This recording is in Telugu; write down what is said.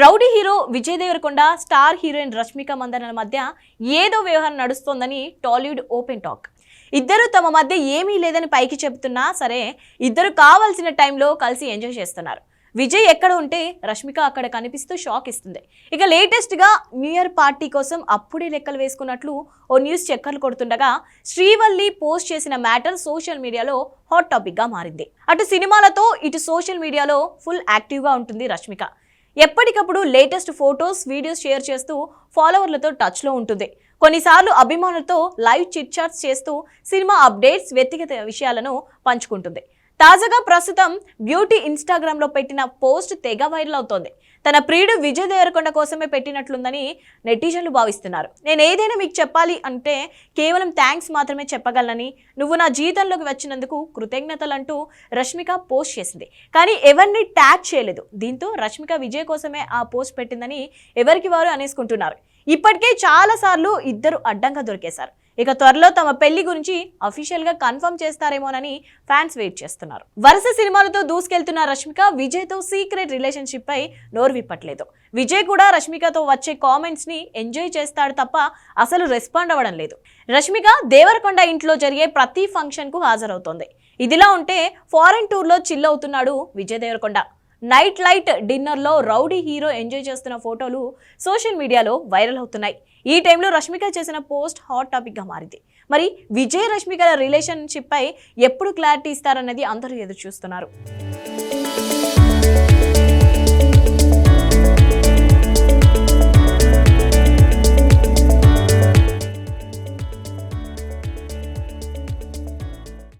Rowdy hero Vijay Deverakonda star heroine Rashmika మందనల మధ్య ఏదో వ్యవహారం నడుస్తోందని టాలీవుడ్ ఓపెన్ టాక్. ఇద్దరు తమ మధ్య ఏమీ లేదని పైకి చెబుతున్నా సరే ఇద్దరు కావాల్సిన టైంలో కలిసి ఎంజాయ్ చేస్తున్నారు. విజయ్ ఎక్కడ ఉంటే రష్మిక అక్కడ కనిపిస్తూ షాక్ ఇస్తుంది. ఇక లేటెస్ట్గా న్యూ ఇయర్ పార్టీ కోసం అప్పుడే లెక్కలు వేసుకున్నట్లు ఓ న్యూస్ చక్కర్లు కొడుతుండగా శ్రీవల్లి పోస్ట్ చేసిన మ్యాటర్ సోషల్ మీడియాలో హాట్ టాపిక్గా మారింది. అటు సినిమాలతో ఇటు సోషల్ మీడియాలో ఫుల్ యాక్టివ్గా ఉంటుంది రష్మిక. ఎప్పటికప్పుడు లేటెస్ట్ ఫొటోస్ వీడియోస్ షేర్ చేస్తూ ఫాలోవర్లతో టచ్లో ఉంటుంది. కొన్నిసార్లు అభిమానులతో లైవ్ చిట్ చాట్స్ చేస్తూ సినిమా అప్డేట్స్ వ్యక్తిగత విషయాలను పంచుకుంటుంది. తాజాగా ప్రస్తుతం బ్యూటీ ఇన్స్టాగ్రామ్లో పెట్టిన పోస్ట్ తెగ వైరల్ అవుతోంది. తన ప్రియుడు విజయ్ దేవరకొండ కోసమే పెట్టినట్లుందని నెటిజన్లు భావిస్తున్నారు. నేను ఏదైనా మీకు చెప్పాలి అంటే కేవలం థ్యాంక్స్ మాత్రమే చెప్పగలనని నువ్వు నా జీవితంలోకి వచ్చినందుకు కృతజ్ఞతలంటూ రష్మిక పోస్ట్ చేసింది. కానీ ఎవరిని ట్యాగ్ చేయలేదు. దీంతో రష్మిక విజయ్ కోసమే ఆ పోస్ట్ పెట్టిందని ఎవరికి వారు అనేసుకుంటున్నారు. ఇప్పటికే చాలాసార్లు ఇద్దరు అడ్డంగా దొరికేశారు. ఇక త్వరలో తమ పెళ్ళి గురించి అఫీషియల్గా కన్ఫర్మ్ చేస్తారేమోనని ఫ్యాన్స్ వెయిట్ చేస్తున్నారు. వరుస సినిమాలతో దూసుకెళ్తున్న రష్మిక విజయ్తో సీక్రెట్ రిలేషన్షిప్ పై నోరు విప్పట్లేదు. విజయ్ కూడా రష్మికతో వచ్చే కామెంట్స్ని ఎంజాయ్ చేస్తాడు తప్ప అసలు రెస్పాండ్ అవ్వడం లేదు. రష్మిక దేవరకొండ ఇంట్లో జరిగే ప్రతి ఫంక్షన్కు హాజరవుతోంది. ఇదిలా ఉంటే ఫారెన్ టూర్లో చిల్ అవుతున్నాడు విజయ్ దేవరకొండ. నైట్ లైట్ డిన్నర్లో రౌడీ హీరో ఎంజాయ్ చేస్తున్న ఫోటోలు సోషల్ మీడియాలో వైరల్ అవుతున్నాయి. ఈ టైంలో రష్మిక చేసిన పోస్ట్ హాట్ టాపిక్గా మారింది. మరి విజయ్ రష్మికల రిలేషన్షిప్ పై ఎప్పుడు క్లారిటీ ఇస్తారన్నది అందరూ ఎదురు చూస్తున్నారు